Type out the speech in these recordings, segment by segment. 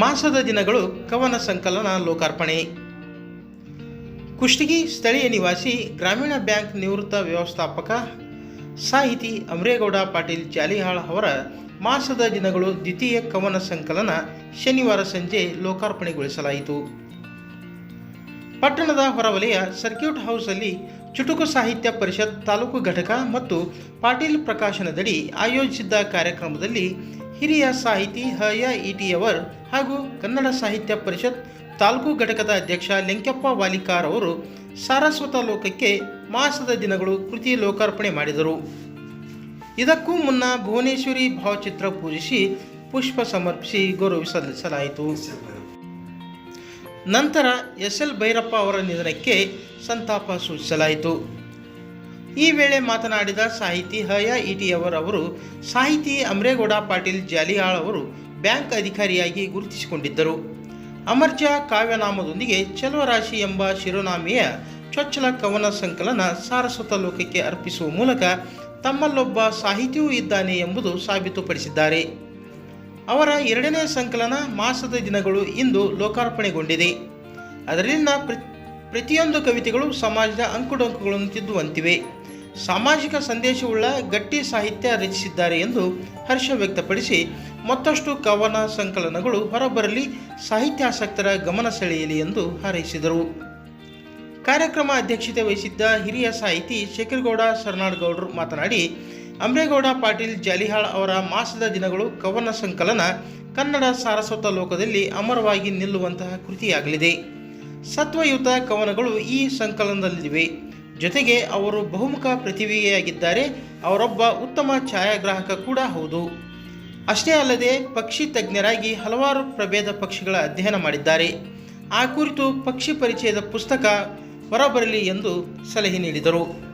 ಮಾಸದ ದಿನಗಳು ಕವನ ಸಂಕಲನ ಲೋಕಾರ್ಪಣೆ. ಕುಷ್ಟಗಿ ಸ್ಥಳೀಯ ನಿವಾಸಿ ಗ್ರಾಮೀಣ ಬ್ಯಾಂಕ್ ನಿವೃತ್ತ ವ್ಯವಸ್ಥಾಪಕ ಸಾಹಿತಿ ಅಮರೇಗೌಡ ಪಾಟೀಲ್ ಜಾಲಿಹಾಳ್ ಅವರ ಮಾಸದ ದಿನಗಳು ದ್ವಿತೀಯ ಕವನ ಸಂಕಲನ ಶನಿವಾರ ಸಂಜೆ ಲೋಕಾರ್ಪಣೆಗೊಳಿಸಲಾಯಿತು. ಪಟ್ಟಣದ ಹೊರವಲಯ ಸರ್ಕ್ಯೂಟ್ ಹೌಸಲ್ಲಿ ಚುಟುಕು ಸಾಹಿತ್ಯ ಪರಿಷತ್ ತಾಲೂಕು ಘಟಕ ಮತ್ತು ಪಾಟೀಲ್ ಪ್ರಕಾಶನದಡಿ ಆಯೋಜಿಸಿದ್ದ ಕಾರ್ಯಕ್ರಮದಲ್ಲಿ ಹಿರಿಯ ಸಾಹಿತಿ ಹಯ ಇಟಿಯವರ್ ಹಾಗೂ ಕನ್ನಡ ಸಾಹಿತ್ಯ ಪರಿಷತ್ ತಾಲೂಕು ಘಟಕದ ಅಧ್ಯಕ್ಷ ಲಿಂಕಪ್ಪ ವಾಲಿಕಾರ್ ಅವರು ಸಾರಸ್ವತ ಲೋಕಕ್ಕೆ ಮಾಸದ ದಿನಗಳು ಕೃತಿ ಲೋಕಾರ್ಪಣೆ ಮಾಡಿದರು. ಇದಕ್ಕೂ ಮುನ್ನ ಭುವನೇಶ್ವರಿ ಭಾವಚಿತ್ರ ಪೂಜಿಸಿ ಪುಷ್ಪ ಸಮರ್ಪಿಸಿ ಗೌರವ ಸಲ್ಲಿಸಲಾಯಿತು ನಂತರ ಎಸ್ ಎಲ್ ಭೈರಪ್ಪ ಅವರ ನಿಧನಕ್ಕೆ ಸಂತಾಪ ಸೂಚಿಸಲಾಯಿತು. ಈ ವೇಳೆ ಮಾತನಾಡಿದ ಸಾಹಿತಿ ಹಯ ಇಟಿಯವರ್ ಅವರು ಸಾಹಿತಿ ಅಮ್ರೇಗೌಡ ಪಾಟೀಲ್ ಜಾಲಿಯಾಳ್ ಅವರು ಬ್ಯಾಂಕ್ ಅಧಿಕಾರಿಯಾಗಿ ಗುರುತಿಸಿಕೊಂಡಿದ್ದರು. ಅಮರ್ಜ ಕಾವ್ಯನಾಮದೊಂದಿಗೆ ಚಲುವರಾಶಿ ಎಂಬ ಶಿರೋನಾಮೆಯ ಚೊಚ್ಚಲ ಕವನ ಸಂಕಲನ ಸಾರಸ್ವತ ಲೋಕಕ್ಕೆ ಅರ್ಪಿಸುವ ಮೂಲಕ ತಮ್ಮಲ್ಲೊಬ್ಬ ಸಾಹಿತಿಯೂ ಇದ್ದಾನೆ ಎಂಬುದು ಸಾಬೀತುಪಡಿಸಿದ್ದಾರೆ. ಅವರ ಎರಡನೇ ಸಂಕಲನ ಮಾಸದ ದಿನಗಳು ಇಂದು ಲೋಕಾರ್ಪಣೆಗೊಂಡಿದೆ. ಅದರಲ್ಲಿನ ಪ್ರ- ಪ್ರತಿಯೊಂದು ಕವಿತೆಗಳು ಸಮಾಜದ ಅಂಕುಡೊಂಕುಗಳನ್ನು ತಿದ್ದುವಂತಿವೆ. ಸಾಮಾಜಿಕ ಸಂದೇಶವುಳ್ಳ ಗಟ್ಟಿ ಸಾಹಿತ್ಯ ರಚಿಸಿದ್ದಾರೆ ಎಂದು ಹರ್ಷ ವ್ಯಕ್ತಪಡಿಸಿ ಮತ್ತಷ್ಟು ಕವನ ಸಂಕಲನಗಳು ಹೊರಬರಲಿ, ಸಾಹಿತ್ಯಾಸಕ್ತರ ಗಮನ ಸೆಳೆಯಲಿ ಎಂದು ಹಾರೈಸಿದರು. ಕಾರ್ಯಕ್ರಮ ಅಧ್ಯಕ್ಷತೆ ವಹಿಸಿದ್ದ ಹಿರಿಯ ಸಾಹಿತಿ ಶೇಖರಗೌಡ ಸರ್ನಾಡ್ಗೌಡರು ಮಾತನಾಡಿ, ಅಂಬ್ರೇಗೌಡ ಪಾಟೀಲ್ ಜಾಲಿಹಾಳ್ ಅವರ ಮಾಸದ ದಿನಗಳು ಕವನ ಸಂಕಲನ ಕನ್ನಡ ಸಾರಸ್ವತ ಲೋಕದಲ್ಲಿ ಅಮರವಾಗಿ ನಿಲ್ಲುವಂತಹ ಕೃತಿಯಾಗಲಿದೆ. ಸತ್ವಯುತ ಕವನಗಳು ಈ ಸಂಕಲನದಲ್ಲಿವೆ. ಜೊತೆಗೆ ಅವರು ಬಹುಮುಖ ಪ್ರತಿಭೆಯಾಗಿದ್ದಾರೆ. ಅವರೊಬ್ಬ ಉತ್ತಮ ಛಾಯಾಗ್ರಾಹಕ ಕೂಡ ಹೌದು. ಅಷ್ಟೇ ಅಲ್ಲದೆ ಪಕ್ಷಿ ತಜ್ಞರಾಗಿ ಹಲವಾರು ಪ್ರಭೇದ ಪಕ್ಷಿಗಳ ಅಧ್ಯಯನ ಮಾಡಿದ್ದಾರೆ. ಆ ಕುರಿತು ಪಕ್ಷಿ ಪರಿಚಯದ ಪುಸ್ತಕ ಹೊರಬರಲಿ ಎಂದು ಸಲಹೆ ನೀಡಿದರು.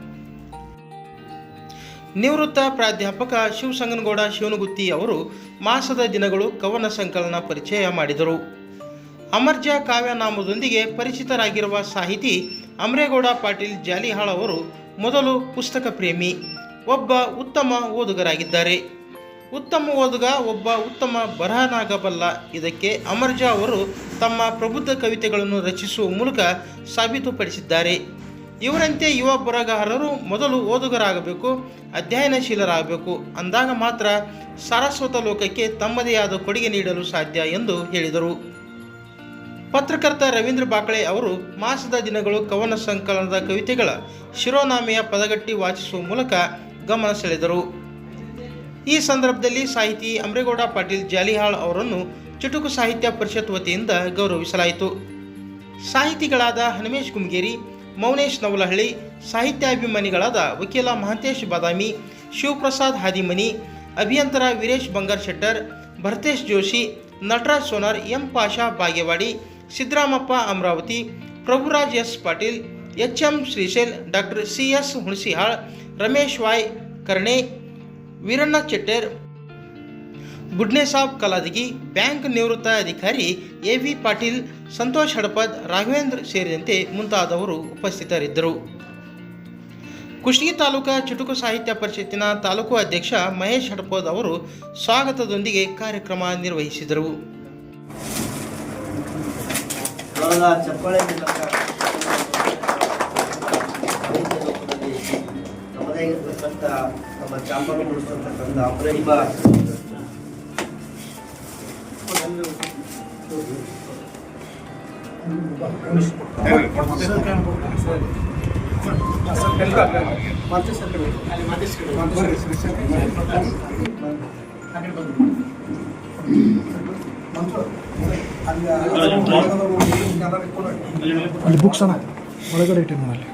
ನಿವೃತ್ತ ಪ್ರಾಧ್ಯಾಪಕ ಶಿವಸಂಗನಗೌಡ ಶಿವನಗುತ್ತಿ ಅವರು ಮಾಸದ ದಿನಗಳು ಕವನ ಸಂಕಲನ ಪರಿಚಯ ಮಾಡಿದರು. ಅಮರ್ಜ ಕಾವ್ಯನಾಮದೊಂದಿಗೆ ಪರಿಚಿತರಾಗಿರುವ ಸಾಹಿತಿ ಅಮರೇಗೌಡ ಪಾಟೀಲ್ ಜಾಲಿಹಾಳ್ ಅವರು ಮೊದಲು ಪುಸ್ತಕ ಪ್ರೇಮಿ, ಒಬ್ಬ ಉತ್ತಮ ಓದುಗರಾಗಿದ್ದಾರೆ. ಉತ್ತಮ ಓದುಗ, ಒಬ್ಬ ಉತ್ತಮ ಬರಹನಾಗಬಲ್ಲ. ಇದಕ್ಕೆ ಅಮರ್ಜಾ ಅವರು ತಮ್ಮ ಪ್ರಬುದ್ಧ ಕವಿತೆಗಳನ್ನು ರಚಿಸುವ ಮೂಲಕ ಸಾಬೀತುಪಡಿಸಿದ್ದಾರೆ. ಇವರಂತೆ ಯುವ ಬರಹಗಾರರು ಮೊದಲು ಓದುಗರಾಗಬೇಕು, ಅಧ್ಯಯನಶೀಲರಾಗಬೇಕು. ಅಂದಾಗ ಮಾತ್ರ ಸಾರಸ್ವತ ಲೋಕಕ್ಕೆ ತಮ್ಮದೇ ಆದ ಕೊಡುಗೆ ನೀಡಲು ಸಾಧ್ಯ ಎಂದು ಹೇಳಿದರು. ಪತ್ರಕರ್ತ ರವೀಂದ್ರ ಬಾಕಳೆ ಅವರು ಮಾಸದ ದಿನಗಳು ಕವನ ಸಂಕಲನದ ಕವಿತೆಗಳ ಶಿರೋನಾಮೆಯ ಪದಗಟ್ಟಿ ವಾಚಿಸುವ ಮೂಲಕ ಗಮನ ಸೆಳೆದರು. ಈ ಸಂದರ್ಭದಲ್ಲಿ ಸಾಹಿತಿ ಅಮರೇಗೌಡ ಪಾಟೀಲ್ ಜಾಲಿಹಾಳ್ ಅವರನ್ನು ಚುಟುಕು ಸಾಹಿತ್ಯ ಪರಿಷತ್ ವತಿಯಿಂದ ಗೌರವಿಸಲಾಯಿತು. ಸಾಹಿತಿಗಳಾದ ಹನುಮೇಶ್ ಗುಮ್ಗೇರಿ ಮೌನೇಶ್ ನವಲಹಳ್ಳಿ, ಸಾಹಿತ್ಯಾಭಿಮಾನಿಗಳಾದ ವಕೀಲ ಮಹಂತೇಶ್ ಬಾದಾಮಿ, ಶಿವಪ್ರಸಾದ್ ಹಾದಿಮನಿ, ಅಭಿಯಂತರ Veeresh Bangar Shettar, Bharatesh Joshi, Nataraj Sonar, M Pasha Bagewadi Siddaramappa Amaravati, Prabhuraj S Patil H M Srishail, doctor C S Hunasihal, Ramesh Y Karne, Veeranna Chettar, Gudnesab Kaladagi, bank ನಿವೃತ್ತ ಅಧಿಕಾರಿ ಎ ವಿ ಪಾಟೀಲ್, ಸಂತೋಷ್ ಹಡಪದ್, ರಾಘವೇಂದ್ರ ಸೇರಿದಂತೆ ಮುಂತಾದವರು ಉಪಸ್ಥಿತರಿದ್ದರು. ಕುಷ್ಟಗಿ ತಾಲೂಕಾ ಚುಟುಕು ಸಾಹಿತ್ಯ ಪರಿಷತ್ತಿನ ತಾಲೂಕು ಅಧ್ಯಕ್ಷ ಮಹೇಶ್ ಹಡಪದ್ ಅವರು ಸ್ವಾಗತದೊಂದಿಗೆ ಕಾರ್ಯಕ್ರಮ ನಿರ್ವಹಿಸಿದರು. అలా చెప్పలేదు తమదే కొంత తమ చేపలు ముడుస్తున్న కొంత అప్రైవ మంచి సర్కిల్ మంచి సర్కిల్ మంచి ಅಲ್ಲಿ ಬುಕ್ಸ್ ಅಣ್ಣ ಒಳಗಡೆ ಇಟ್ಟಿದ್ದೀನಿ ಅಲ್ಲಿ.